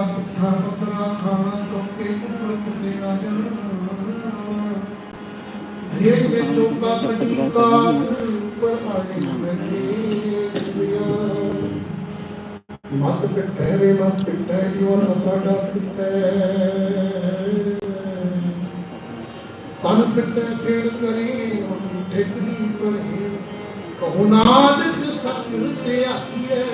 ਸਦਾ ਭੁੱਖਾ ਪਤਰਾ ਖਾਣਾ ਚੌਕੇ ਮੁਰਤ ਸੇਵਾ ਜਨ ਹੇ ਕੇ ਚੌਕਾ ਪਟੀ ਕਾ ਉੱਪਰ ਆਣੀ ਬਣੀ ਮਤ ਪਿੱਟੇ ਵੇ ਮਤ ਪਿੱਟੇ ਜੀਵਨ ਸਾਡਾ ਪਿੱਟੇ ਤਨ ਫਿੱਟੇ ਫੇੜ ਕਰੀ ਠੇਕਣੀ ਕਰੀ ਕਹੋ, ਨਾਨਕ ਸਤਿ ਤੇ ਆਖੀਏ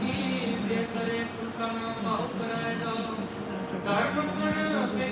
ਕੀ ਜੇ ਕਰੇ ਫੁਰਕਾਨ ਬਹੁ ਕਰੈ ਡਰ ਫੁਰਕਾਨ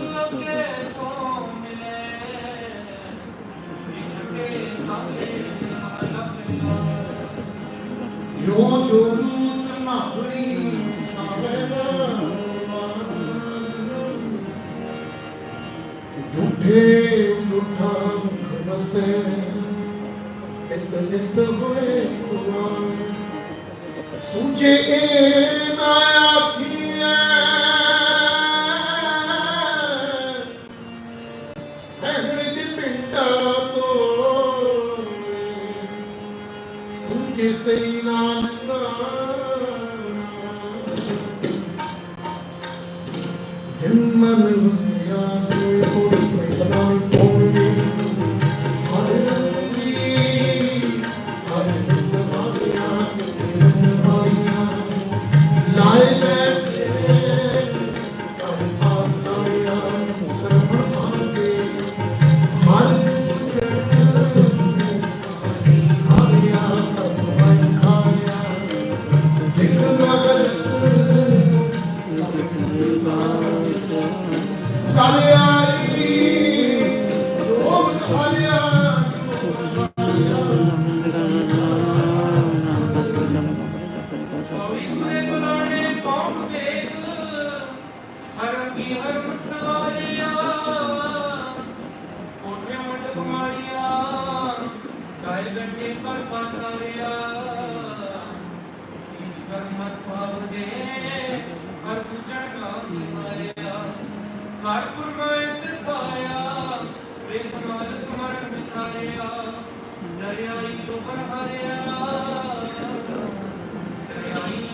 لو کے سو Hilman Hussain. ਲੱਗੀ ਹਰਮ ਸਵਾਰੀਆਂ ਕੋਠੇ ਮੰਡਪ ਮਾੜੀਆਂ ਕਾਇਰ ਗੱਟੇ ਪਰ ਪਾਸਾਰਿਆ ਸੀਤ ਕਰ ਮਤ ਪਾਵਦੇ ਹਰ ਪੁੱਛਣ ਕਾ ਮਾਰਿਆ। ਹਰ ਫਰਮਾਇ ਸਿਖਾਇਆ ਬਿਨ ਮਾਲਕ ਮਰਨ ਬਿਸਾਇਆ ਜਰਿਆਈ ਚੋਪਰ ਹਰਿਆ। ਜਰਿਆਈ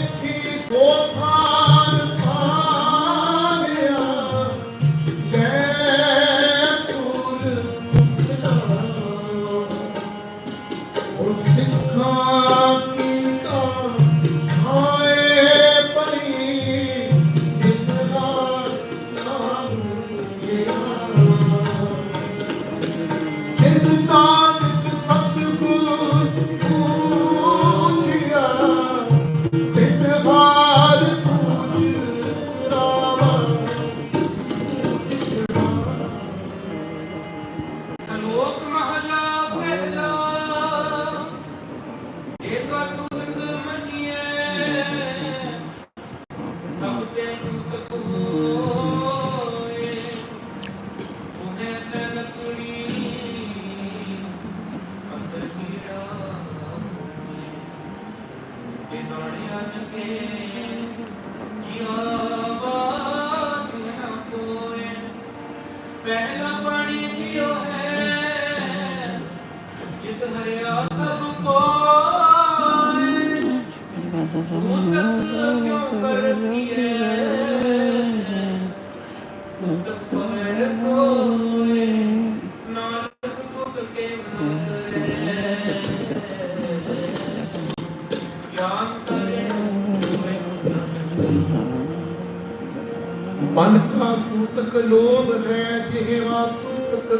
بهما صورة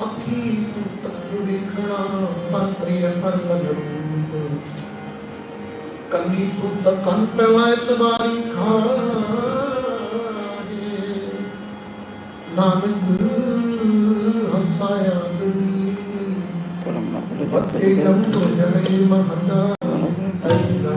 ਅੱਖੀ ਸੂਤਕ ਵੇਖਣਾ ਪਰ ਪ੍ਰਿਯ ਪਰ ਲਗਰੂ ਕੰਨੀ ਸੂਤਕ ਕੰਤ ਲਾਇ ਤਬਾਰੀ ਖਾਏ ਨਾਨਕ ਹਸਾਇਆ ਦਨੀ ਕਰਮ ਨਾ ਭੁੱਲ ਜਾਏ ਮਹੰਦਾ ਅਈਲਾ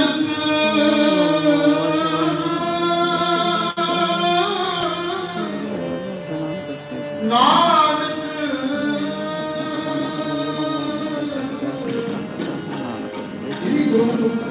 Thank you.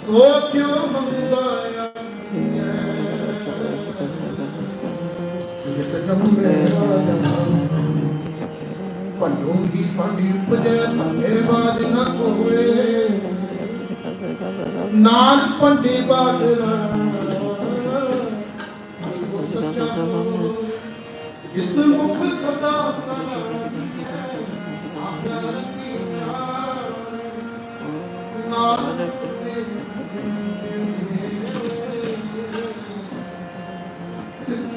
ਸੋ ਕਿਉ ਮੰਗਦਾ ਜਿਤ ਦੀ ਪੰਡੀ ਉਪਜੈ ਇਹ ਬਾਜ ਨਾ ਹੋਵੇ ਨਾਨਕ ਪੰਡੀ ਬਾਦਰਾ ਜਿਤ ਮੁਖ ਸਦਾ ਸਦਾ ਆਪਣਾ ਰੰਗੀਨਾ ਨਾਨਕ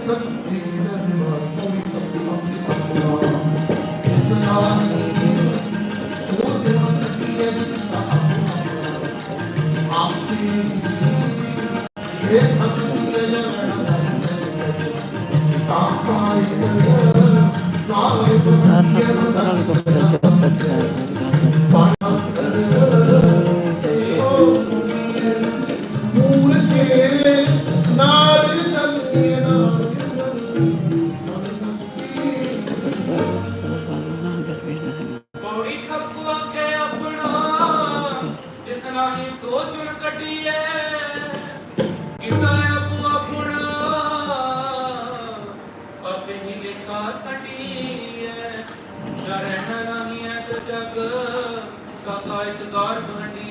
ਸਭੀ ਨਰਮਾ ਕੋਈ ਸਭ ਆਪਣੀ ਆਪਣਾ ਇਸ ਨਾਲ ਸੋਚ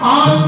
I'm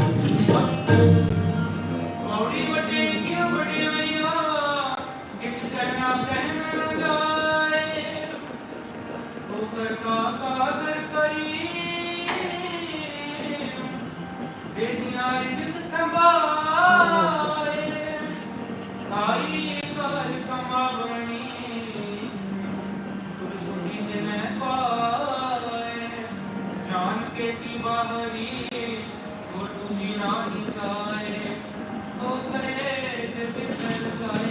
का कादर करी देनिया इज्जत संभाए सारी कर कमावनी खुशी दिन पाए जान के की बाहरी फोटो जी ना निकाए सो करे जब दिल जाए